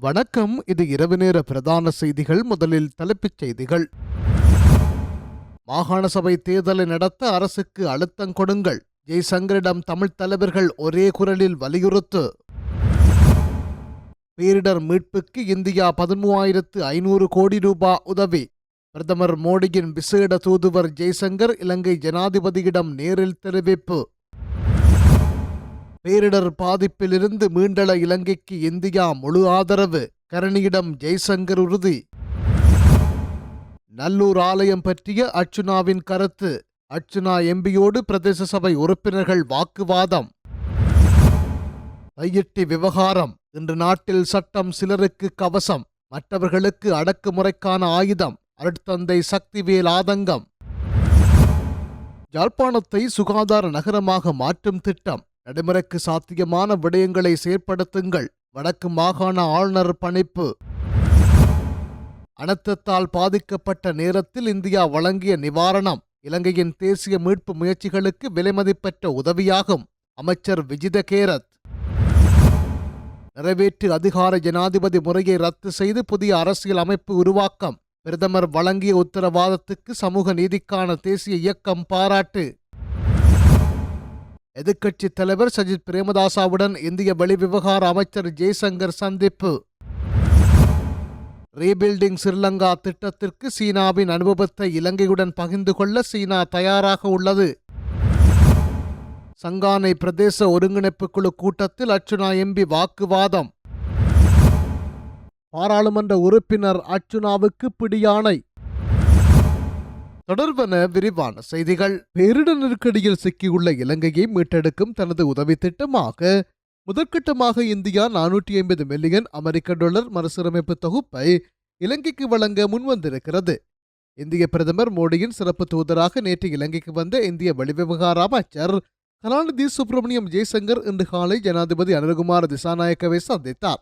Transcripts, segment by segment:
வணக்கம். இது இரவு நேர பிரதான செய்திகள். முதலில் தலைப்புச் செய்திகள். மாகாண சபை தேர்தலை நடத்த அரசுக்கு அழுத்தம் கொடுங்கள். ஜெய்சங்கரிடம் தமிழ்த் தலைவர்கள் ஒரே குரலில் வலியுறுத்து. பேரிடர் மீட்புக்கு இந்தியா பதிமூவாயிரத்து ஐநூறு கோடி ரூபாய் உதவி. பிரதமர் மோடியின் விசேட தூதுவர் ஜெய்சங்கர் இலங்கை ஜனாதிபதியிடம் நேரில் தெரிவிப்பு. பேரிடர் பாதிப்பிலிருந்து மீண்டள இலங்கைக்கு இந்தியா முழு ஆதரவு. கரணியிடம் ஜெய்சங்கர் உறுதி. நல்லூர் ஆலயம் பற்றிய அர்ச்சுனாவின் கருத்து. அர்ச்சுனா எம்பியோடு பிரதேச சபை உறுப்பினர்கள் வாக்குவாதம். கையிட்டி விவகாரம். இன்று நாட்டில் சட்டம் சிலருக்கு கவசம். மற்றவர்களுக்கு அடக்குமுறைக்கான ஆயுதம். அருட்தந்தை சக்திவேல் ஆதங்கம். யாழ்ப்பாணத்தை சுகாதார நகரமாக மாற்றும் திட்டம். நடைமுறைக்கு சாத்தியமான விடயங்களை செயற்படுத்துங்கள். வடக்கு மாகாண ஆளுநர் பணிப்பு. அனர்த்தத்தால் பாதிக்கப்பட்ட நேரத்தில் இந்தியா வழங்கிய நிவாரணம் இலங்கையின் தேசிய மீட்பு முயற்சிகளுக்கு விலைமதிப்பற்ற உதவியாகும். அமைச்சர் விஜித கேரத். நிறைவேற்று அதிகார ஜனாதிபதி முறையை ரத்து செய்து புதிய அரசியல் அமைப்பு உருவாக்கம். பிரதமர் வழங்கிய உத்தரவாதத்துக்கு சமூக நீதிக்கான தேசிய இயக்கம் பாராட்டு. எதிர்க்கட்சி தலைவர் சஜித் பிரேமதாசாவுடன் இந்திய வெளிவிவகார அமைச்சர் ஜெய்சங்கர் சந்திப்பு. ரீபில்டிங் ஸ்ரீலங்கா திட்டத்திற்கு சீனாவின் அனுபவத்தை இலங்கையுடன் பகிர்ந்து கொள்ள சீனா தயாராக உள்ளது. சங்கானை பிரதேச ஒருங்கிணைப்பு குழு கூட்டத்தில் அர்ச்சுனா எம்பி வாக்குவாதம். பாராளுமன்ற உறுப்பினர் அர்ச்சுனாவுக்கு பிடியாணை. தொடர்பன விரிவான செய்திகள். பேரிடர் நெருக்கடியில் சிக்கியுள்ள இலங்கையை மீட்டெடுக்கும் தனது உதவி திட்டமாக முதற்கட்டமாக இந்தியா நானூற்றி ஐம்பது மில்லியன் அமெரிக்க டாலர் மறுசீரமைப்பு தொகுப்பை இலங்கைக்கு வழங்க முன்வந்திருக்கிறது. இந்திய பிரதமர் மோடியின் சிறப்பு தூதராக நேற்று இலங்கைக்கு வந்த இந்திய வெளிவிவகார அமைச்சர் கலாநிதி சுப்பிரமணியம் ஜெய்சங்கர் இன்று காலை ஜனாதிபதி அனுகுமார திசாநாயக்கவை சந்தித்தார்.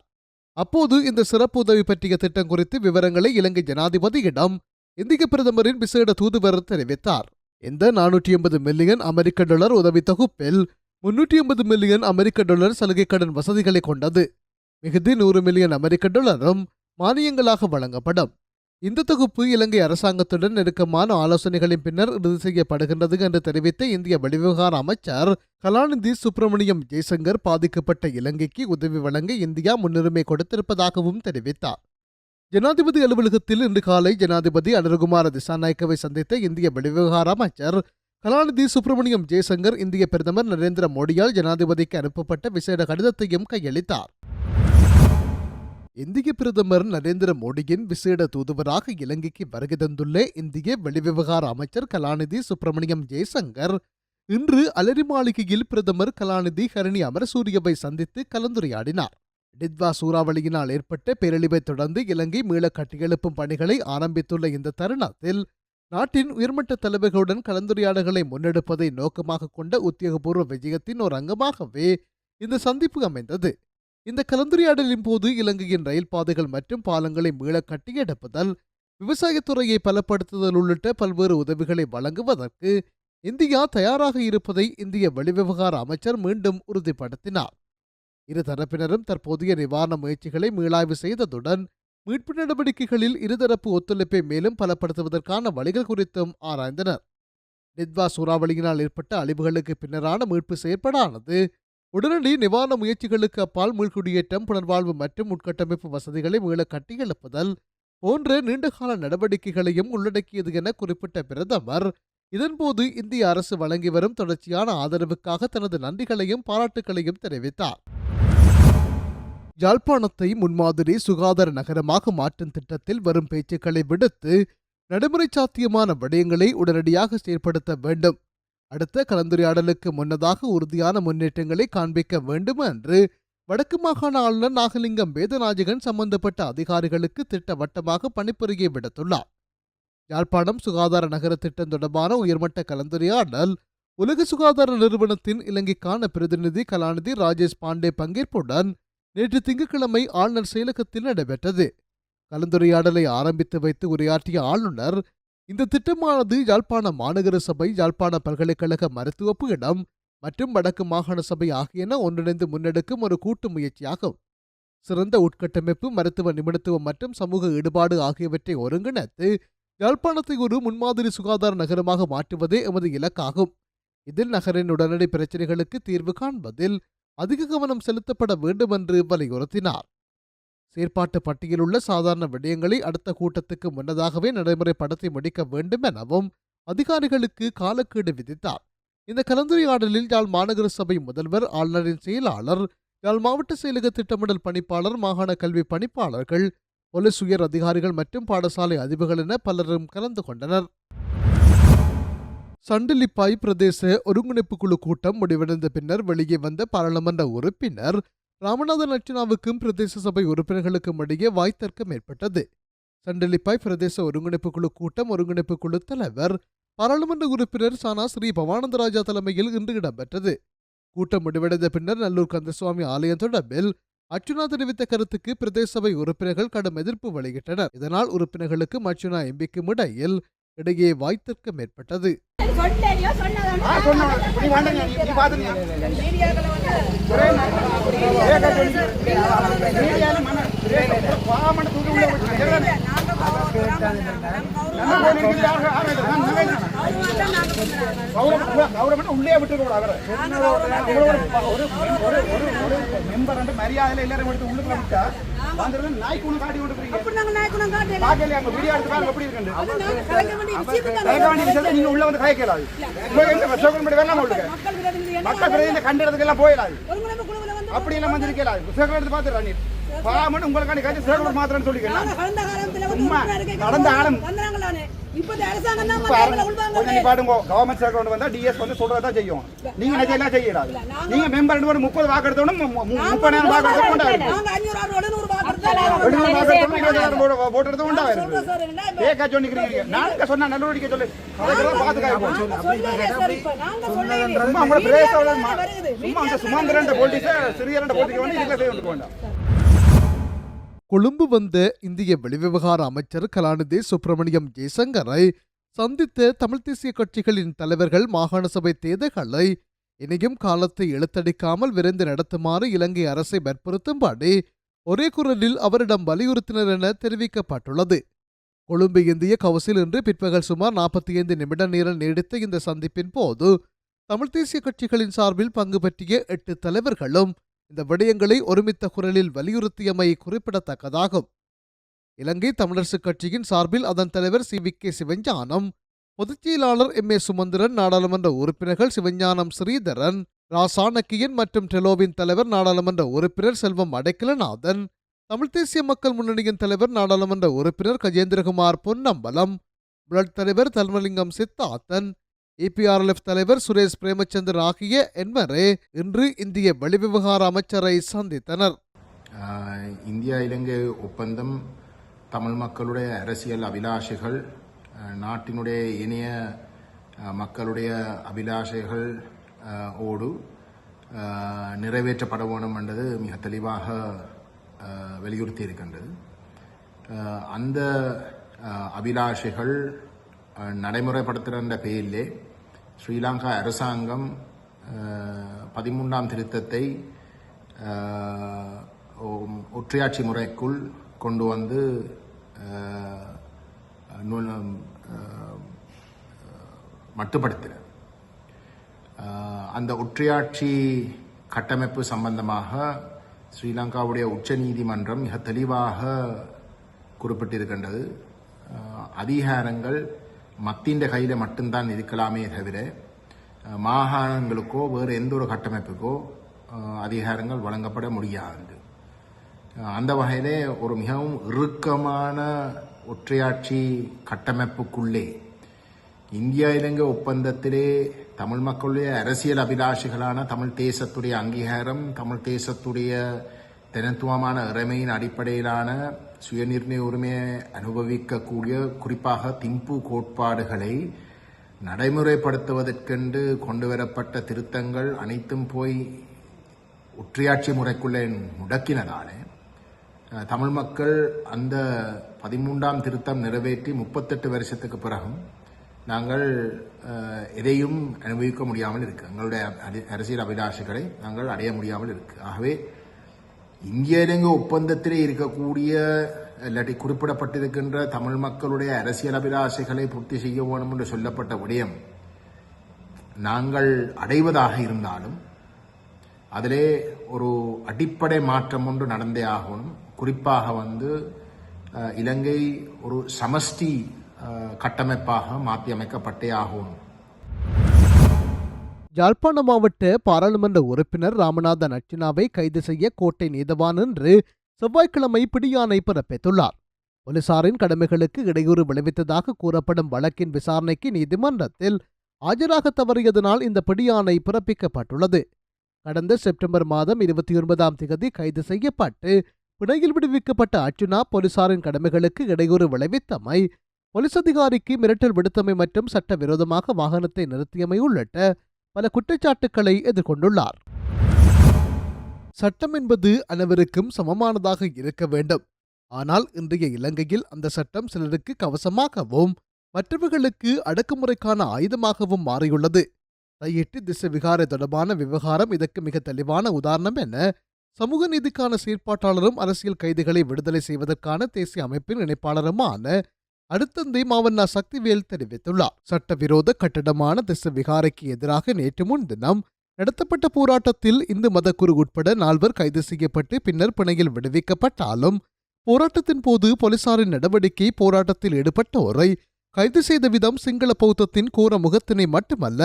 அப்போது இந்த சிறப்பு உதவி பற்றிய திட்டம் குறித்து விவரங்களை இலங்கை ஜனாதிபதியிடம் இந்திய பிரதமரின் விசேட தூதுவர் தெரிவித்தார். இந்த நானூற்றி எண்பது மில்லியன் அமெரிக்க டாலர் உதவி தொகுப்பில் முன்னூற்றி எண்பது மில்லியன் அமெரிக்க டாலர் சலுகை கடன் வசதிகளை கொண்டது. மிகுதி நூறு மில்லியன் அமெரிக்க டாலரும் மானியங்களாக வழங்கப்படும். இந்த தொகுப்பு இலங்கை அரசாங்கத்துடன் நெருக்கமான ஆலோசனைகளின் பின்னர் இறுதி செய்யப்படுகின்றது என்று தெரிவித்த இந்திய வெளிவிவகார அமைச்சர் கலாநிதி சுப்பிரமணியம் ஜெய்சங்கர் பாதிக்கப்பட்ட இலங்கைக்கு உதவி வழங்க இந்தியா முன்னுரிமை கொடுத்திருப்பதாகவும் தெரிவித்தார். ஜனாதிபதி அலுவலகத்தில் இன்று காலை ஜனாதிபதி அனுகுமார திசாநாயக்கவை சந்தித்த இந்திய வெளிவிவகார அமைச்சர் கலாநிதி சுப்பிரமணியம் ஜெய்சங்கர் இந்திய பிரதமர் நரேந்திர மோடியால் ஜனாதிபதிக்கு அனுப்பப்பட்ட விசேட கடிதத்தையும் கையளித்தார். இந்திய பிரதமர் நரேந்திர மோடியின் விசேட தூதுவராக இலங்கைக்கு வருகை தந்துள்ள இந்திய வெளிவிவகார அமைச்சர் கலாநிதி சுப்பிரமணியம் ஜெய்சங்கர் இன்று அலரி மாளிகையில் பிரதமர் கலாநிதி ஹரணி அமரசூரியவை சந்தித்து கலந்துரையாடினார். டித்வா சூறாவளியினால் ஏற்பட்ட பேரழிவை தொடர்ந்து இலங்கை மீள கட்டியெழுப்பும் பணிகளை ஆரம்பித்துள்ள இந்த தருணத்தில் நாட்டின் உயர்மட்ட தலைவர்களுடன் கலந்துரையாடல்களை முன்னெடுப்பதை நோக்கமாக கொண்ட உத்தியோகபூர்வ விஜயத்தின் ஒரு அங்கமாகவே இந்த சந்திப்பு அமைந்தது. இந்த கலந்துரையாடலின் போது இலங்கையின் ரயில் பாதைகள் மற்றும் பாலங்களை மீள கட்டியெடுப்பதால் விவசாயத்துறையை பலப்படுத்துதல் உள்ளிட்ட பல்வேறு உதவிகளை வழங்குவதற்கு இந்தியா தயாராக இருப்பதை இந்திய வெளிவிவகார அமைச்சர் மீண்டும் உறுதிப்படுத்தினார். இரு தரப்பினரும் தற்போதைய நிவாரண முயற்சிகளை மீளாய்வு செய்ததுடன் மீட்பு நடவடிக்கைகளில் இருதரப்பு ஒத்துழைப்பை மேலும் பலப்படுத்துவதற்கான வழிகள் குறித்தும் ஆராய்ந்தனர். நித்வா சூறாவளியினால் ஏற்பட்ட அழிவுகளுக்கு பின்னரான மீட்பு செயற்பாடானது உடனடி நிவாரண முயற்சிகளுக்கு அப்பால் மீள்குடியேற்றம் புனர்வாழ்வு மற்றும் உட்கட்டமைப்பு வசதிகளை மீள கட்டியெழுப்புதல் போன்ற நீண்டகால நடவடிக்கைகளையும் உள்ளடக்கியது என குறிப்பிட்ட பிரதமர் இதன்போது இந்திய அரசு வழங்கி வரும் தொடர்ச்சியான ஆதரவுக்காக தனது நன்றிகளையும் பாராட்டுகளையும் தெரிவித்தார். யாழ்ப்பாணத்தை முன்மாதிரி சுகாதார நகரமாக மாற்றும் திட்டத்தில் வரும் பேச்சுக்களை விடுத்து நடைமுறை சாத்தியமான விடயங்களை உடனடியாக செயற்படுத்த வேண்டும். அடுத்த கலந்துரையாடலுக்கு முன்னதாக உறுதியான முன்னேற்றங்களை காண்பிக்க வேண்டும் என்று வடக்கு மாகாண ஆளுநர் நாகலிங்கம் வேதநாயகன் சம்பந்தப்பட்ட அதிகாரிகளுக்கு திட்டவட்டமாக பணிப்புரையை விடுத்துள்ளார். யாழ்ப்பாணம் சுகாதார நகர திட்டம் தொடர்பான உயர்மட்ட கலந்துரையாடல் உலக சுகாதார நிறுவனத்தின் இலங்கைக்கான பிரதிநிதி கலாநிதி ராஜேஷ் பாண்டே பங்கேற்புடன் நேற்று திங்கட்கிழமை ஆளுநர் செயலகத்தில் நடைபெற்றது. கலந்துரையாடலை ஆரம்பித்து வைத்து உரையாற்றிய ஆளுநர் இந்த திட்டமானது யாழ்ப்பாண மாநகர சபை யாழ்ப்பாண பல்கலைக்கழக மருத்துவப்பு இடம் மற்றும் வடக்கு மாகாண சபை ஆகியன ஒன்றிணைந்து முன்னெடுக்கும் ஒரு கூட்டு முயற்சியாகும். சிறந்த உட்கட்டமைப்பு மருத்துவ நிபுணத்துவம் மற்றும் சமூக ஈடுபாடு ஆகியவற்றை ஒருங்கிணைத்து யாழ்ப்பாணத்தை ஒரு முன்மாதிரி சுகாதார நகரமாக மாற்றுவதே எமது இலக்காகும். இதில் நகரின் உடனடி பிரச்சினைகளுக்கு தீர்வு காண்பதில் அதிக கவனம் செலுத்தப்பட வேண்டும் என்று வலியுறுத்தினார். செயற்பாட்டு பட்டியலுள்ள சாதாரண விடயங்களை அடுத்த கூட்டத்துக்கு முன்னதாகவே நடைமுறைப்படுத்தி முடிக்க வேண்டும் எனவும் அதிகாரிகளுக்கு காலக்கெடு விதித்தார். இந்த கலந்துரையாடலில் யாழ் மாநகர சபை முதல்வர் ஆளுநரின் செயலாளர் யாழ் மாவட்ட செயலக திட்டமிடல் பணிப்பாளர் மாகாண கல்வி பணிப்பாளர்கள் போலீஸ் உயர் அதிகாரிகள் மற்றும் பாடசாலை அதிபர்கள் என பலரும் கலந்து கொண்டனர். சண்டிலிப்பாய் பிரதேச ஒருங்கிணைப்பு குழு கூட்டம் முடிவடைந்த பின்னர் வெளியே வந்த பாராளுமன்ற உறுப்பினர் ராமநாதன் அர்ச்சனாவுக்கும் பிரதேச சபை உறுப்பினர்களுக்கும் இடையே வாய்த்தர்க்கம் ஏற்பட்டது. சண்டிலிப்பாய் பிரதேச ஒருங்கிணைப்பு குழு கூட்டம் ஒருங்கிணைப்பு குழு தலைவர் பாராளுமன்ற உறுப்பினர் சானா ஸ்ரீ பவானந்தராஜா தலைமையில் இன்று இடம்பெற்றது. கூட்டம் முடிவடைந்த பின்னர் நல்லூர் கந்தசுவாமி ஆலயம் தொடர்பில் அர்ச்சுனா தெரிவித்த கருத்துக்கு பிரதேச சபை உறுப்பினர்கள் கடும் எதிர்ப்பு வெளியிட்டனர். இதனால் உறுப்பினர்களுக்கும் அர்ச்சுனா எம்பிக்கும் இடையில் இடையே வாய்த்திற்கும் ஏற்பட்டது. சொன்னேனியோ ஆ, தூக்கி உள்ள கௌரவம் உள்ளே விட்டுக்க கூடாது அவரை. ஒரு ஒரு மெம்பர் மரியாதையில எல்லாரும் எடுத்து உள்ளுக்குள்ள விட்டா வந்துருங்க நாய்க்கு ஒண்ணு காட்டி விட்டுறீங்க அங்க வீடியோ எடுத்து பாருங்க எப்படி இருக்கு கலக்க வேண்டிய விஷயத்தை நீங்க உள்ள வந்து கயக்கலாது உங்களுக்கு எந்த சோகம் வேணாம் உங்களுக்கு மக்கள் பிரதிநிதி எல்லாம் போயிடாது அப்படி எல்லாம் வந்து இருக்கலாது சேகரம் எடுத்து பாத்துறா நீ. பாமன் உங்களுக்காண்டி காட்சி சேகரம் மாத்திரன்னு சொல்லிக்கலாம் நடந்த காலம் பாடுங்க கவர்மெண்ட் சேகரம் வந்தா டிஎஸ் வந்து. சொல்றதா செய்யும். நீங்க நீங்க மெம்பர் ரெண்டு பேரும் முப்பது வாக்கு எடுத்தோம் முப்பது நேரம் வாக்கு எடுத்தோம். வாக்கு எடுத்தோம் இருபதாயிரம் போட்டு எடுத்தோம் உண்டாயிருக்கு. ஏக்கா சொன்னிக்கிறீங்க நாளைக்கு சொன்னா நல்லபடிக்க சொல்லு. அதெல்லாம் பார்த்து காய்ப்போம் சும்மா உங்களை பிரதேச சும்மா அந்த சுமந்திரன் போலீஸ சிறியரண்ட போட்டிக்கு வந்து இதுல செய்ய வேண்டாம். கொழும்பு வந்த இந்திய வெளிவிவகார அமைச்சர் கலாநிதி சுப்பிரமணியம் ஜெய்சங்கரை சந்தித்த தமிழ் தேசிய கட்சிகளின் தலைவர்கள் மாகாண சபை தேர்தல்களை இனியும் காலத்தை இழுத்தடிக்காமல் விரைந்து நடத்துமாறு இலங்கை அரசை வற்புறுத்தும்படி ஒரே குரலில் அவரிடம் வலியுறுத்தினர் என தெரிவிக்கப்பட்டுள்ளது. கொழும்பு இந்திய கவுசில் இன்று பிற்பகல் சுமார் நாற்பத்தி ஐந்து நிமிட நேரம் நீடித்த இந்த சந்திப்பின் போது தமிழ் தேசிய கட்சிகளின் சார்பில் பங்கு பற்றிய எட்டு தலைவர்களும் இந்த விடயங்களை ஒருமித்த குரலில் வலியுறுத்தியமை குறிப்பிடத்தக்கதாகும். இலங்கை தமிழரசுக் கட்சியின் சார்பில் அதன் தலைவர் சி. வி. கே. சிவஞானம் பொதுச் செயலாளர் எம். ஏ. சுமந்திரன் நாடாளுமன்ற உறுப்பினர்கள் சிவஞானம் ஸ்ரீதரன் ராசாணக்கியன் மற்றும் டெலோவின் தலைவர் நாடாளுமன்ற உறுப்பினர் செல்வம் அடைக்கலநாதன் தமிழ் தேசிய மக்கள் முன்னணியின் தலைவர் நாடாளுமன்ற உறுப்பினர் கஜேந்திரகுமார் பொன்னம்பலம் புலட் தலைவர் தர்மலிங்கம் சித்தாத்தன் இபிஆர்எல்எஃப் தலைவர் சுரேஷ் பிரேமச்சந்திரன் ஆகிய என்பரே இன்று இந்திய வெளிவிவகார அமைச்சரை சந்தித்தனர். இந்தியா இலங்கை ஒப்பந்தம் தமிழ் மக்களுடைய அரசியல் அபிலாஷைகள் நாட்டினுடைய இணைய மக்களுடைய அபிலாஷைகள் ஓடு நிறைவேற்றப்பட வேண்டும் என்றது மிக தெளிவாக வலியுறுத்தி இருக்கின்றது அந்த அபிலாஷைகள் ஆஹ் நடைமுறைப்படுத்துகின்ற பெயரிலே ஸ்ரீலங்கா அரசாங்கம் பதிமூன்றாம் திருத்தத்தை ஒற்றையாட்சி முறைக்குள் கொண்டு வந்து மட்டுப்படுத்தின. அந்த ஒற்றையாட்சி கட்டமைப்பு சம்பந்தமாக ஸ்ரீலங்காவுடைய உச்ச நீதிமன்றம் மிக தெளிவாக குறிப்பிட்டிருக்கின்றது. அதிகாரங்கள் மத்தியின் கையில் மட்டும்தான் இருக்கலாமே தவிர மாகாணங்களுக்கோ வேறு எந்த ஒரு கட்டமைப்புக்கோ அதிகாரங்கள் வழங்கப்பட முடியாது. அந்த வகையிலே ஒரு மிகவும் இறுக்கமான ஒற்றையாட்சி கட்டமைப்புக்குள்ளே இந்தியா இலங்கை ஒப்பந்தத்திலே தமிழ் மக்களுடைய அரசியல் அபிலாஷைகளான தமிழ் தேசத்துடைய அங்கீகாரம் தமிழ் தேசத்துடைய தனித்துவமான இறைமையின் அடிப்படையிலான சுயநிர்ணய உரிமையை அனுபவிக்கக்கூடிய குறிப்பாக திம்பு கோட்பாடுகளை நடைமுறைப்படுத்துவதற்கென்று கொண்டு வரப்பட்ட திருத்தங்கள் அனைத்தும் போய் ஒற்றையாட்சி முறைக்குள்ளே முடக்கினதாலே தமிழ் மக்கள் அந்த பதிமூன்றாம் திருத்தம் நிறைவேற்றி முப்பத்தெட்டு வருஷத்துக்கு பிறகும் நாங்கள் எதையும் அனுபவிக்க முடியாமல் இருக்கு. எங்களுடைய அரசியல் அபிலாஷைகளை நாங்கள் அடைய முடியாமல் இருக்கு. ஆகவே இந்திய இலங்கை ஒப்பந்தத்திலே இருக்கக்கூடிய இல்லாட்டி குறிப்பிடப்பட்டிருக்கின்ற தமிழ் மக்களுடைய அரசியல் அபிலாஷைகளை பூர்த்தி செய்ய வேண்டும் என்று சொல்லப்பட்ட விடயம் நாங்கள் அடைவதாக இருந்தாலும் அதிலே ஒரு அடிப்படை மாற்றம் ஒன்று நடந்தே ஆகணும். குறிப்பாக வந்து இலங்கை ஒரு சமஷ்டி கட்டமைப்பாக மாற்றி அமைக்கப்பட்டே ஆகணும். யாழ்ப்பாண மாவட்ட பாராளுமன்ற உறுப்பினர் ராமநாதன் அர்ச்சுனாவை கைது செய்ய கோட்டை நீதவான் என்று செவ்வாய்க்கிழமை பிடியாணை பிறப்பித்துள்ளார். போலீசாரின் கடமைகளுக்கு இடையூறு விளைவித்ததாக கூறப்படும் வழக்கின் விசாரணைக்கு நீதிமன்றத்தில் ஆஜராக தவறியதனால் இந்த பிடியாணை பிறப்பிக்கப்பட்டுள்ளது. கடந்த செப்டம்பர் மாதம் இருபத்தி ஒன்பதாம் திகதி கைது செய்யப்பட்டு பிணையில் விடுவிக்கப்பட்ட அர்ச்சுனா போலீசாரின் கடமைகளுக்கு இடையூறு விளைவித்தமை போலீஸ் அதிகாரிக்கு மிரட்டல் விடுத்தமை மற்றும் சட்டவிரோதமாக வாகனத்தை நிறுத்தியமை உள்ளிட்ட பல குற்றச்சாட்டுக்களை எதிர்கொண்டுள்ளார். சட்டம் என்பது அனைவருக்கும் சமமானதாக இருக்க வேண்டும். ஆனால் இன்றைய இலங்கையில் அந்த சட்டம் சிலருக்கு கவசமாகவும் மற்றவர்களுக்கு அடக்குமுறைக்கான ஆயுதமாகவும் மாறியுள்ளது. தையிட்டு திசை விகார தொடர்பான விவகாரம் இதற்கு மிக தெளிவான உதாரணம் என சமூக நீதிக்கான செயற்பாட்டாளரும் அரசியல் கைதிகளை விடுதலை செய்வதற்கான தேசிய அமைப்பின் இணைப்பாளருமான அடுத்தந்தை மாவண்ணா சக்திவேல் தெரிவித்துள்ளார். சட்டவிரோத கட்டடமான திச விகாரைக்கு எதிராக நேற்று முன்தினம் நடத்தப்பட்ட போராட்டத்தில் இந்து மதக்குரு உட்பட நால்வர் கைது செய்யப்பட்டு பின்னர் பிணையில் விடுவிக்கப்பட்டாலும் போராட்டத்தின் போது போலீசாரின் நடவடிக்கை போராட்டத்தில் ஈடுபட்டோரை கைது செய்த விதம் சிங்கள பௌத்தத்தின் கோர முகத்தினை மட்டுமல்ல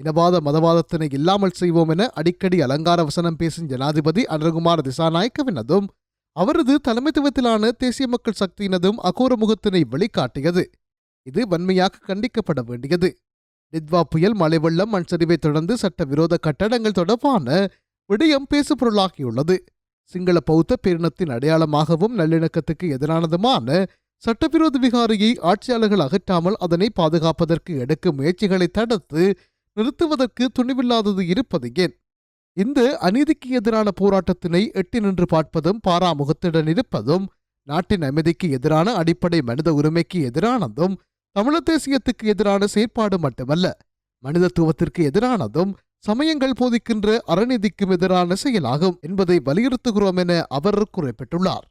இனவாத மதவாதத்தினை இல்லாமல் செய்வோம் என அடிக்கடி அலங்கார வசனம் பேசும் ஜனாதிபதி அனுகுமார் திசாநாயக்கவினதும் அவரது தலைமைத்துவத்திலான தேசிய மக்கள் சக்தியினதும் அகோர முகத்தினை வெளிக்காட்டியது. இது வன்மையாக கண்டிக்கப்பட வேண்டியது. நித்வா புயல் மழை வெள்ளம் மண் சரிவை தொடர்ந்து சட்டவிரோத கட்டடங்கள் தொடர்பான விடயம் பேசுபொருளாகியுள்ளது. சிங்கள பௌத்த பேரினத்தின் அடையாளமாகவும் நல்லிணக்கத்துக்கு எதிரானதுமான சட்டவிரோத விகாரியை ஆட்சியாளர்கள் அகற்றாமல் அதனை பாதுகாப்பதற்கு எடுக்கும் முயற்சிகளை தடுத்து நிறுத்துவதற்கு துணிவில்லாதது இருப்பது ஏன்? இந்த அநீதிக்கு எதிரான போராட்டத்தினை எட்டி நின்று பார்ப்பதும் பாராமுகத்துடன் இருப்பதும் நாட்டின் அமைதிக்கு எதிரான அடிப்படை மனித உரிமைக்கு எதிரானதும் தமிழர் தேசியத்துக்கு எதிரான செயற்பாடு மட்டுமல்ல மனிதத்துவத்திற்கு எதிரானதும் சமயங்கள் போதிக்கின்ற அறநீதிக்கும் எதிரான செயலாகும் என்பதை வலியுறுத்துகிறோம் என அவர் குறிப்பிட்டுள்ளார்.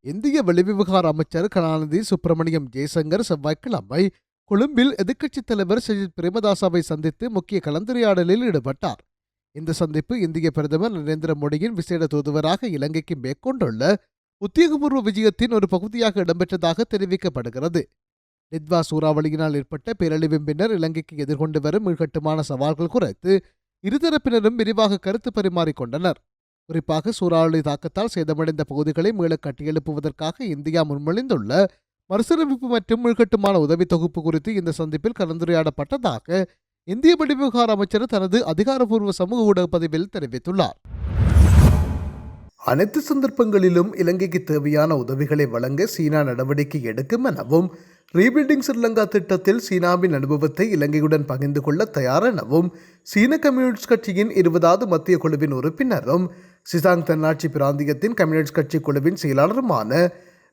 இந்திய வெளிவிவகார அமைச்சர் கலாநிதி சுப்பிரமணியம் ஜெய்சங்கர் செவ்வாய்க்கிழமை கொழும்பில் எதிர்க்கட்சித் தலைவர் சஜித் பிரேமதாசாவை சந்தித்து முக்கிய கலந்துரையாடலில் ஈடுபட்டார். இந்த சந்திப்பு இந்திய பிரதமர் நரேந்திர மோடியின் விசேட தூதுவராக இலங்கைக்கு மேற்கொண்டுள்ள உத்தியோகபூர்வ விஜயத்தின் ஒரு பகுதியாக இடம்பெற்றதாக தெரிவிக்கப்படுகிறது. நித்வா சூறாவளியினால் ஏற்பட்ட பேரழிவின் பின்னர் இலங்கைக்கு எதிர்கொண்டு வரும் உள்கட்டுமான சவால்கள் குறித்து இருதரப்பினரும் விரிவாக கருத்து பரிமாறிக்கொண்டனர் குறிப்பாக சூறாவளி தாக்கத்தால் சேதமடைந்த பகுதிகளை மீள கட்டியெழுப்புவதற்காக இந்தியா முன்மொழிந்துள்ள மறுசீரமைப்பு மற்றும் உள்கட்டுமான உதவி தொகுப்பு குறித்து இந்த சந்திப்பில் கலந்துரையாடப்பட்டதாக இந்திய வெளிவிவகார அமைச்சர் தனது அதிகாரப்பூர்வ சமூக ஊடக பதிவில் தெரிவித்துள்ளார். அனைத்து சந்தர்ப்பங்களிலும் இலங்கைக்கு தேவையான உதவிகளை வழங்க சீனா நடவடிக்கை எடுக்கும் எனவும் ரீபில்டிங் ஸ்ரீலங்கா திட்டத்தில் சீனாவின் அனுபவத்தை இலங்கையுடன் பகிர்ந்து கொள்ள தயார் எனவும் சீன கம்யூனிஸ்ட் கட்சியின் இருபதாவது மத்திய குழுவின் உறுப்பினரும் சிசாங் தன்னாட்சி பிராந்தியத்தின் கம்யூனிஸ்ட் கட்சி குழுவின் செயலாளருமான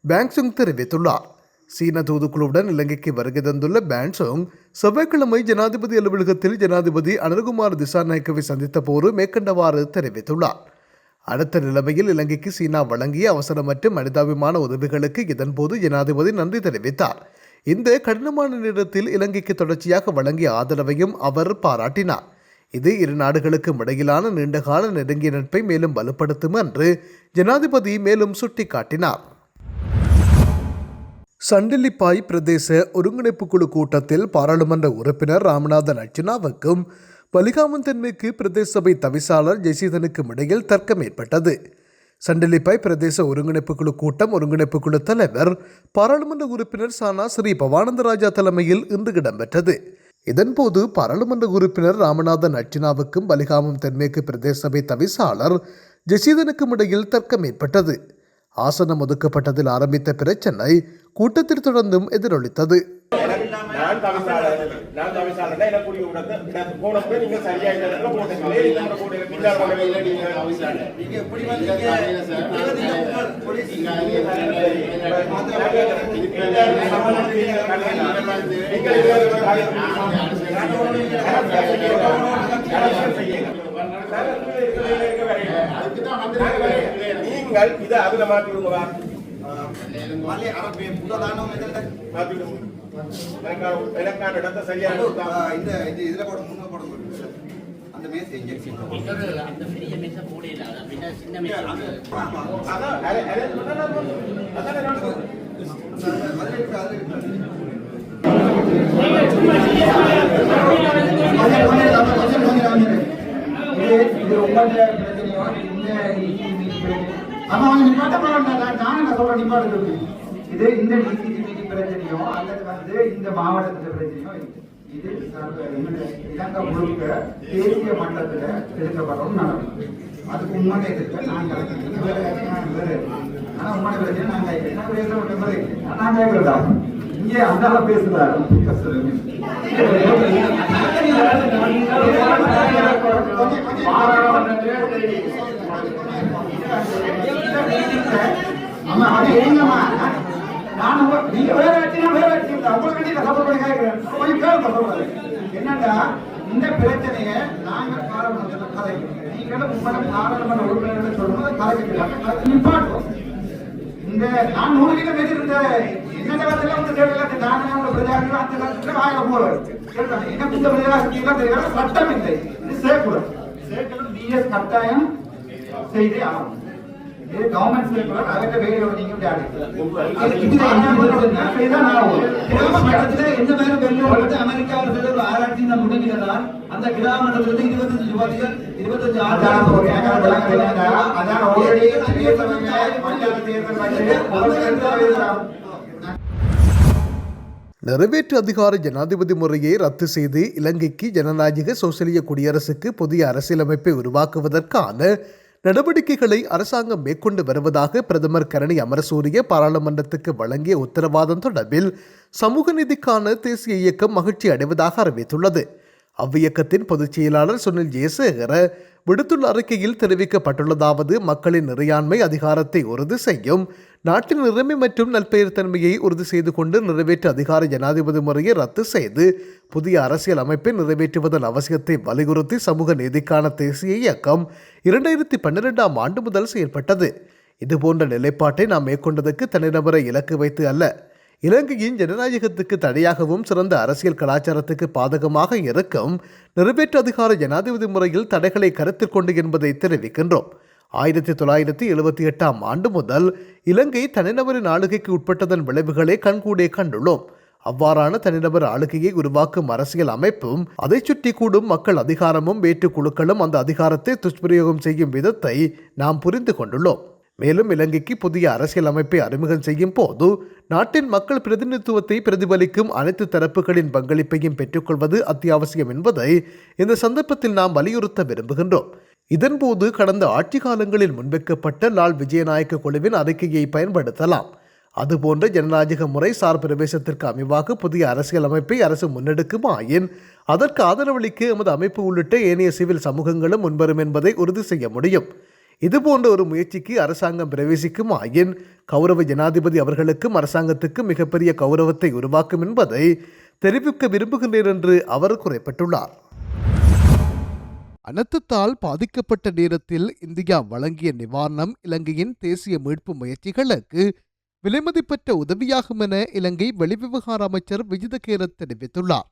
பேங்சுங் தெரிவித்துள்ளார். சீன தூதுக்குழுவுடன் இலங்கைக்கு வருகை தந்துள்ள பேன்சோங் செவ்வாய்க்கிழமை ஜனாதிபதி அலுவலகத்தில் ஜனாதிபதி அனுகுமார் திசாநாயக்கவை சந்தித்த போது மேற்கண்டவாறு தெரிவித்துள்ளார். அடுத்த நிலைமையில் இலங்கைக்கு சீனா வழங்கிய அவசர மற்றும் மனிதாபிமான உதவிகளுக்கு இதன்போது ஜனாதிபதி நன்றி தெரிவித்தார். இந்த கடினமான நேரத்தில் இலங்கைக்கு தொடர்ச்சியாக வழங்கிய ஆதரவையும் அவர் பாராட்டினார். இது இரு நாடுகளுக்கும் இடையிலான நீண்டகால நெருங்கிய நட்பை மேலும் வலுப்படுத்தும் என்று ஜனாதிபதி மேலும் சுட்டிக்காட்டினார். சண்டிலிப்பாய் பிரதேச ஒருங்கிணைப்பு குழு கூட்டத்தில் பாராளுமன்ற உறுப்பினர் ராமநாதன் அர்ச்சனாவுக்கும் பலிகாமந்தன்மைக்கு பிரதேச சபை தவிசாளர் ஜெயசீதனுக்கும் இடையில் தர்க்கம் ஏற்பட்டது. சண்டிலிப்பாய் பிரதேச ஒருங்கிணைப்பு குழு கூட்டம் ஒருங்கிணைப்பு குழு தலைவர் பாராளுமன்ற உறுப்பினர் சானா ஸ்ரீ பவானந்தராஜா தலைமையில் இன்று இடம்பெற்றது. இதன்போது பாராளுமன்ற உறுப்பினர் ராமநாதன் அர்ச்சனாவுக்கும் பலிகாமம் தென்மேற்கு பிரதேச சபை தவிசாளர் ஜெசீதனுக்கும் இடையில் தர்க்கம் ஏற்பட்டது. ஆசனம் ஒதுக்கப்பட்டதில் ஆரம்பித்த பிரச்சனை கூட்டத்தில் தொடர்ந்தும் எதிரொலித்தது நான் தவிசாளர் நான் நீங்கள் இதை அதுல மாற்றி விடுங்க வா. மாற்றி விடுங்க. எனக்கான- இடத்தை சரியா கொடுத்தா. இந்த இது இதுல போட முன்ன போட அந்த இன்ஜெக்ஷன் அந்த பெரிய மெஷ போடல அதான் பின்ன சின்ன மெஷ அதான், அரே- அரே, அதான் நான் சொல்றேன். அதான் நான் சொல்றேன். இது இந்த டிசிசிபிக்கு பிரச்சனையோ அல்லது வந்து இந்த மாவட்டத்துல பிரச்சனையோ. இது இலங்கை முழுக்க தேசிய மட்டத்துல எடுக்கப்படும் நடவடிக்கை. அதுக்கு உண்மையை எதிர்க்க நாங்கள் ஆனா உண்மை பிரச்சனை நாங்க என்ன பேசுறோம் நான் கேட்கிறதா? இங்கே அந்தால பேசுறாரு. அம்மா அது ஏங்கம்மா நான் நீங்க வேற வச்சு வேற வச்சு உங்களுக்கு வேண்டி சப்போர்ட் பண்ணி கேட்கிறேன் கொஞ்சம் கேளுங்க சொல்றது என்னடா இந்த பிரச்சனையை நாங்க பாராளுமன்றத்துல கலைக்கிறோம் நீங்களும் உங்களோட பாராளுமன்ற உறுப்பினர்கள் சொல்லும்போது கலைக்கிறாங்க நிப்பாட்டும் இந்த நான் நூறு கிலோ இருந்த என்ன காலத்துல வந்து நானே பிரஜாக்கள் அந்த காலத்துல வாயில எனக்கு இந்த சட்டம் இல்லை இது பிஎஸ் கட்டாயம் செய்தே ஆகும் இது கவர்மெண்ட் அவர்கிட்ட நீங்க எந்த மாதிரி வெள்ளம் வந்து அமெரிக்காவில் ஒரு ஆராய்ச்சி நான் அந்த இருபத்தஞ்சு இருபத்தஞ்சு அதான் பஞ்சாயத்து தேர்தல் நிறைவேற்று அதிகார ஜனாதிபதி முறையை ரத்து செய்து இலங்கைக்கு ஜனநாயக சோசலிய குடியரசுக்கு புதிய அரசியலமைப்பை உருவாக்குவதற்கான நடவடிக்கைகளை அரசாங்கம் மேற்கொண்டு வருவதாக பிரதமர் கரணி அமரசூரிய பாராளுமன்றத்துக்கு வழங்கிய உத்தரவாதம் தொடர்பில் சமூக நீதிக்கான தேசிய இயக்கம் மகிழ்ச்சி அடைவதாக அறிவித்துள்ளது. அவ்வியக்கத்தின் பொதுச் செயலாளர் சுனில் ஜெயசேகர விடுத்துள்ள அறிக்கையில் தெரிவிக்கப்பட்டுள்ளதாவது மக்களின் இறையாண்மை அதிகாரத்தை உறுதி செய்யும் நாட்டின் நிலைமை மற்றும் நல்பெயர் தன்மையை உறுதி செய்து கொண்டு நிறைவேற்று அதிகார ஜனாதிபதி முறையை ரத்து செய்து புதிய அரசியல் அமைப்பை நிறைவேற்றுவதன் அவசியத்தை வலியுறுத்தி சமூக நீதிக்கான தேசிய இயக்கம் இரண்டாயிரத்தி பன்னிரெண்டாம் ஆண்டு முதல் செயல்பட்டது. இதுபோன்ற நிலைப்பாட்டை நாம் மேற்கொண்டதற்கு தனிநபரை இலக்கு வைத்து அல்ல இலங்கையின் ஜனநாயகத்துக்கு தடையாகவும் சிறந்த அரசியல் கலாச்சாரத்துக்கு பாதகமாக இருக்கும் நிறைவேற்று அதிகார ஜனாதிபதி முறையில் தடைகளை கருத்தில் கொண்டு என்பதை தெரிவிக்கின்றோம். ஆயிரத்தி தொள்ளாயிரத்தி எழுபத்தி எட்டாம் ஆண்டு முதல் இலங்கை தனிநபரின் ஆளுகைக்கு உட்பட்டதன் விளைவுகளை கண்கூடே கண்டுள்ளோம். அவ்வாறான தனிநபர் ஆளுகையை உருவாக்கும் அரசியல் அமைப்பும் அதைச் சுற்றி கூடும் மக்கள் அதிகாரமும் வேற்று குழுக்களும் அந்த அதிகாரத்தை துஷ்பிரயோகம் செய்யும் விதத்தை நாம் புரிந்து கொண்டுள்ளோம். மேலும் இலங்கைக்கு புதிய அரசியலமைப்பை அறிமுகம் செய்யும் போது நாட்டின் மக்கள் பிரதிநிதித்துவத்தை பிரதிபலிக்கும் அனைத்து தரப்புகளின் பங்களிப்பையும் பெற்றுக்கொள்வது அத்தியாவசியம் என்பதை இந்த சந்தர்ப்பத்தில் நாம் வலியுறுத்த விரும்புகின்றோம். இதன்போது கடந்த ஆட்சி காலங்களில் முன்வைக்கப்பட்ட லால் விஜயநாயக்க குழுவின் அறிக்கையை பயன்படுத்தலாம். அதுபோன்ற ஜனநாயக முறை சார் பிரவேசத்திற்கு அமைவாக புதிய அரசியலமைப்பை அரசு முன்னெடுக்குமாயின் அதற்கு ஆதரவளிக்க எமது அமைப்பு உள்ளிட்ட ஏனைய சிவில் சமூகங்களும் முன்வரும் என்பதை உறுதி செய்ய முடியும். இதுபோன்ற ஒரு முயற்சிக்கு அரசாங்கம் பிரவேசிக்கும் ஆயின் கௌரவ ஜனாதிபதி அவர்களுக்கும் அரசாங்கத்துக்கும் மிகப்பெரிய கௌரவத்தை உருவாக்கும் என்பதை தெரிவிக்க விரும்புகிறேன் என்று அவர் குறிப்பிட்டுள்ளார். அனர்த்தத்தால் பாதிக்கப்பட்ட நேரத்தில் இந்தியா வழங்கிய நிவாரணம் இலங்கையின் தேசிய மீட்பு முயற்சிகளுக்கு விலைமதிப்பற்ற உதவியாகும் என இலங்கை வெளிவிவகார அமைச்சர் விஜிதகேரத் தெரிவித்துள்ளார்.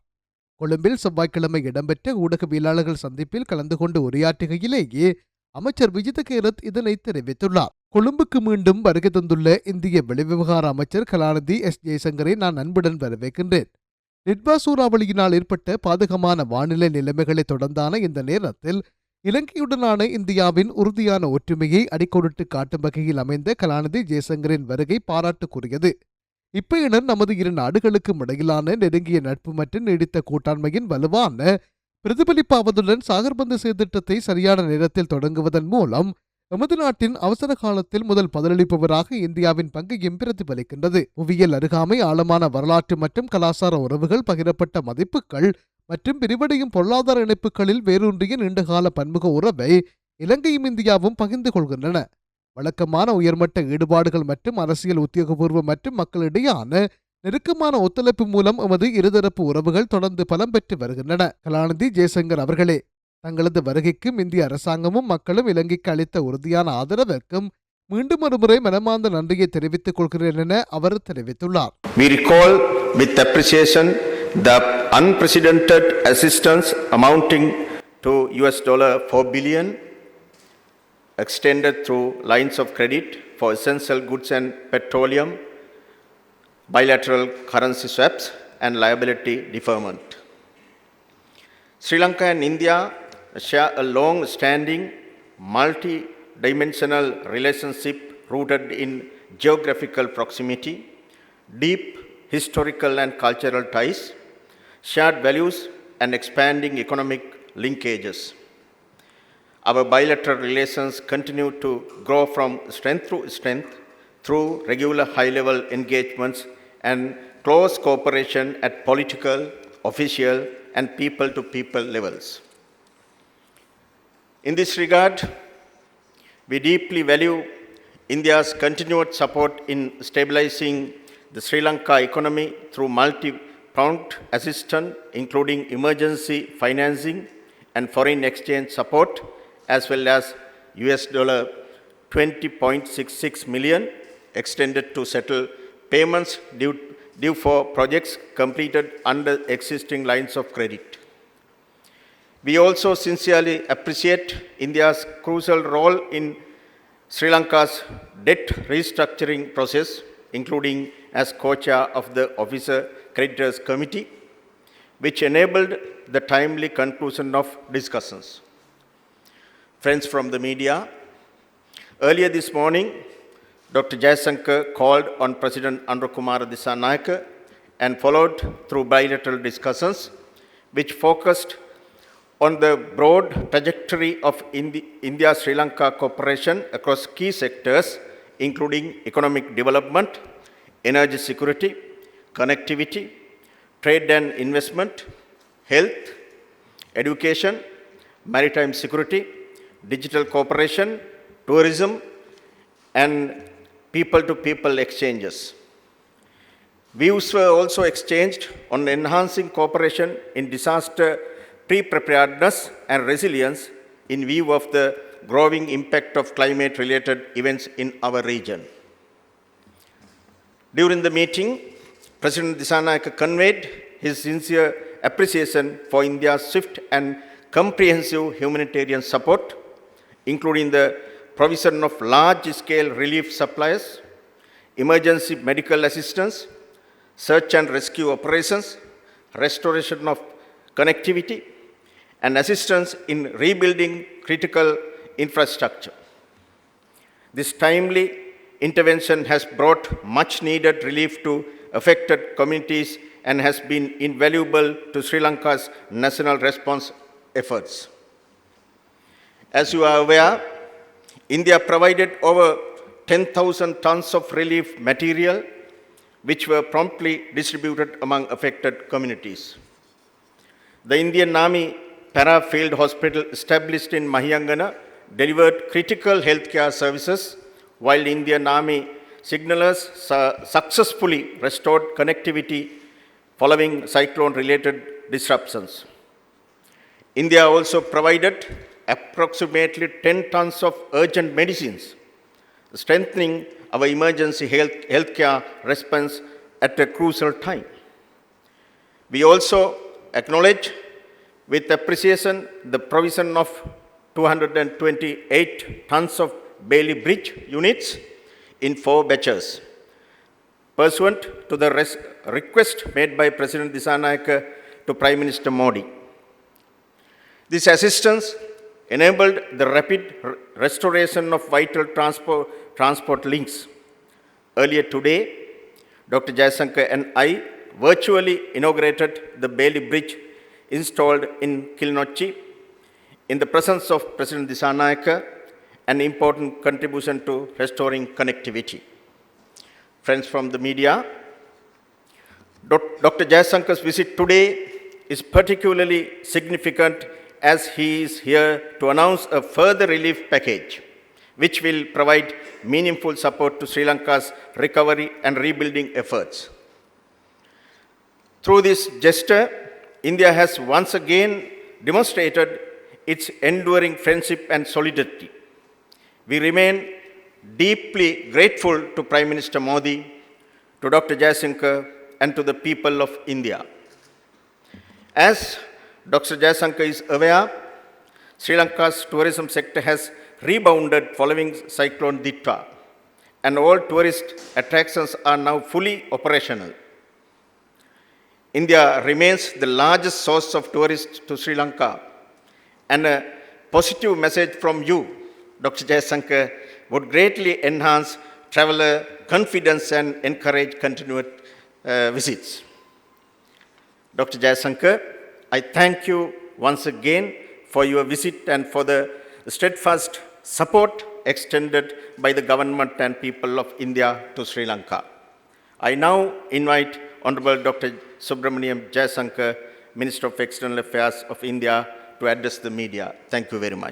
கொழும்பில் செவ்வாய்க்கிழமை இடம்பெற்ற ஊடகவியலாளர்கள் சந்திப்பில் கலந்து கொண்டு உரையாற்றுகையிலேயே அமைச்சர் விஜித கேலத் இதனை தெரிவித்துள்ளார். கொழும்புக்கு மீண்டும் வருகை தந்துள்ள இந்திய வெளிவிவகார அமைச்சர் கலாநிதி எஸ் ஜெய்சங்கரை நான் அன்புடன் வரவேற்கின்றேன். நிட்வா சூறாவளியினால் ஏற்பட்ட பாதகமான வானிலை நிலைமைகளை தொடர்ந்தான இந்த நேரத்தில் இலங்கையுடனான இந்தியாவின் உறுதியான ஒற்றுமையை அடிக்கோடிட்டு காட்டும் வகையில் அமைந்த கலாநிதி ஜெய்சங்கரின் வருகை பாராட்டுக்குரியது. இப்பயினர் நமது இரு நாடுகளுக்கும் இடையிலான நெருங்கிய நட்பு மற்றும் நீடித்த கூட்டாண்மையின் வலுவான பிரதிபலிப்பாவதுடன் சாகர்பந்து சீர்திட்டத்தை சரியான நேரத்தில் தொடங்குவதன் மூலம் எமது நாட்டின் அவசர காலத்தில் முதல் பதிலளிப்பவராக இந்தியாவின் பங்கையும் பிரதிபலிக்கின்றது. புவியியல் அருகாமை ஆழமான வரலாற்று மற்றும் கலாச்சார உறவுகள் பகிரப்பட்ட மதிப்புகள் மற்றும் விரிவடையும் பொருளாதார இணைப்புகளில் வேரூன்றிய நீண்டகால பன்முக உறவை இலங்கையும் இந்தியாவும் பகிர்ந்து கொள்கின்றன. வழக்கமான உயர்மட்ட ஈடுபாடுகள் மற்றும் அரசியல் உத்தியோகபூர்வ மற்றும் மக்களிடையான நெருக்கமான ஒத்துழைப்பு மூலம் எமது இருதரப்பு உறவுகள் தொடர்ந்து பலம் பெற்று வருகின்றன. கலாநிதி ஜெய்சங்கர் அவர்களே தங்களது வருகைக்கும் இந்திய அரசாங்கமும் மக்களும் இலங்கைக்கு அளித்த உறுதியான ஆதரவிற்கும் மீண்டும் ஒருமுறை மனமார்ந்த நன்றியை தெரிவித்துக் கொள்கிறேன் என அவர் தெரிவித்துள்ளார். We recall with appreciation the unprecedented assistance amounting to US dollar 4 billion extended through lines of credit for essential goods and petroleum, bilateral currency swaps and liability deferment. Sri Lanka and India share a long-standing, multi-dimensional relationship rooted in geographical proximity, deep historical and cultural ties, shared values, and expanding economic linkages. Our bilateral relations continue to grow from strength to strength through regular high level engagements and close cooperation at political, official, and people to people levels. In this regard, we deeply value India's continued support in stabilizing the Sri Lanka economy through multi pronged assistance, including emergency financing and foreign exchange support, as well as US dollar 20.66 million extended to settle payments due, due for projects completed under existing lines of credit. We also sincerely appreciate India's crucial role in Sri Lanka's debt restructuring process, including as co-chair of the Officer Creditors Committee, which enabled the timely conclusion of discussions. Friends from the media, earlier this morning, Dr. Jayasankar called on President Andhra Dissanayake and followed through bilateral discussions, which focused on the broad trajectory of Indi- India-Sri Lanka cooperation across key sectors, including economic development, energy security, connectivity, trade and investment, health, education, maritime security, digital cooperation, tourism, and people-to-people exchanges. Views were also exchanged on enhancing cooperation in disaster pre-preparedness and resilience in view of the growing impact of climate-related events in our region. During the meeting, President Dissanayake conveyed his sincere appreciation for India's swift and comprehensive humanitarian support, including the provision of large-scale relief supplies, emergency medical assistance, search and rescue operations, restoration of connectivity, and assistance in rebuilding critical infrastructure. This timely intervention has brought much needed relief to affected communities and has been invaluable to Sri Lanka's national response efforts. As you are aware, India provided over 10,000 tons of relief material, which were promptly distributed among affected communities. The Indian Army Para Field Hospital, established in Mahiyangana, delivered critical healthcare services, while the Indian Army signalers su- successfully restored connectivity following cyclone related disruptions. India also provided approximately 10 tons of urgent medicines, strengthening our emergency health healthcare response at a crucial time. We also acknowledge with appreciation the provision of 228 tons of Bailey Bridge units in four batches. Pursuant to the res- request made by President Dissanayake to Prime Minister Modi. This assistance enabled the rapid restoration of vital transport, transport links. Earlier today, Dr. Jayasankar and I virtually inaugurated the Bailey Bridge installed in Kilnochi in the presence of President Dissanayake, an important contribution to restoring connectivity. Friends from the media, Dr. Jayasankar's visit today is particularly significant as he is here to announce a further relief package, which will provide meaningful support to Sri Lanka's recovery and rebuilding efforts. Through this gesture, India has once again demonstrated its enduring friendship and solidarity. We remain deeply grateful to Prime Minister Modi, to Dr. Jaishankar, and to the people of India. As Dr. Jayasankar is aware, Sri Lanka's tourism sector has rebounded following Cyclone Ditwa, and all tourist attractions are now fully operational. India remains the largest source of tourists to Sri Lanka, and a positive message from you, Dr. Jayasankar, would greatly enhance traveler confidence and encourage continued uh, visits. Dr. Jaishankar, I thank you once again for your visit and for the steadfast support extended by the government and people of India to Sri Lanka. I now invite Honorable Dr. Subramaniam Jaishankar, Minister of External Affairs of India, to address the media. Thank you very much.